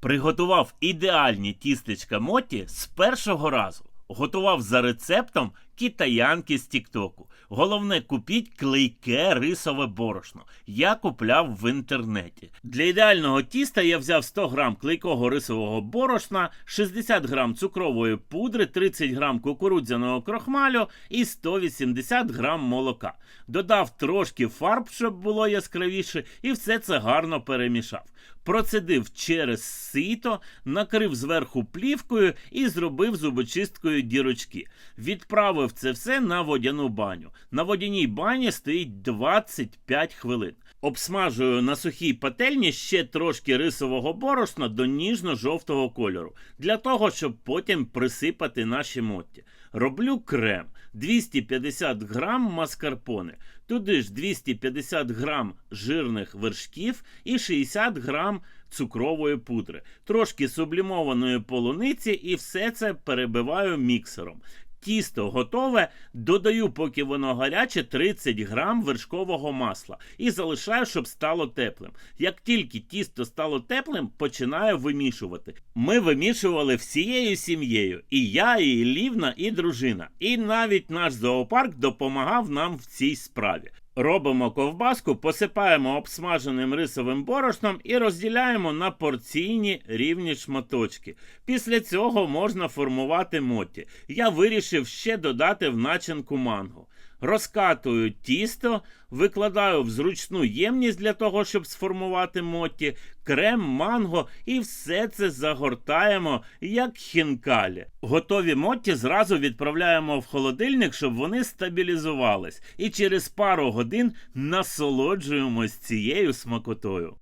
Приготував ідеальні тістечка моті з першого разу. Готував за рецептом китаянки з Тіктоку. Головне, купіть клейке рисове борошно. Я купляв в інтернеті. Для ідеального тіста я взяв 100 грам клейкого рисового борошна, 60 грам цукрової пудри, 30 грам кукурудзяного крохмалю і 180 грам молока. Додав трошки фарб, щоб було яскравіше, і все це гарно перемішав. Процедив через сито, накрив зверху плівкою і зробив зубочисткою дірочки. Відправив це все на водяну баню. На водяній бані стоїть 25 хвилин. Обсмажую на сухій пательні ще трошки рисового борошна до ніжно-жовтого кольору, для того, щоб потім присипати наші мотті. Роблю крем 250 грам маскарпоне, туди ж 250 грам жирних вершків і 60 грам цукрової пудри, трошки сублімованої полуниці і все це перебиваю міксером. Тісто готове, додаю, поки воно гаряче, 30 грам вершкового масла і залишаю, щоб стало теплим. Як тільки тісто стало теплим, починаю вимішувати. Ми вимішували всією сім'єю, і я, і Лівна, і дружина. І навіть наш зоопарк допомагав нам в цій справі. Робимо ковбаску, посипаємо обсмаженим рисовим борошном і розділяємо на порційні рівні шматочки. Після цього можна формувати моті. Я вирішив ще додати в начинку манго. Розкатую тісто, викладаю в зручну ємність для того, щоб сформувати моті, крем, манго і все це загортаємо як хінкалі. Готові моті зразу відправляємо в холодильник, щоб вони стабілізувались, і через пару годин насолоджуємось цією смакотою.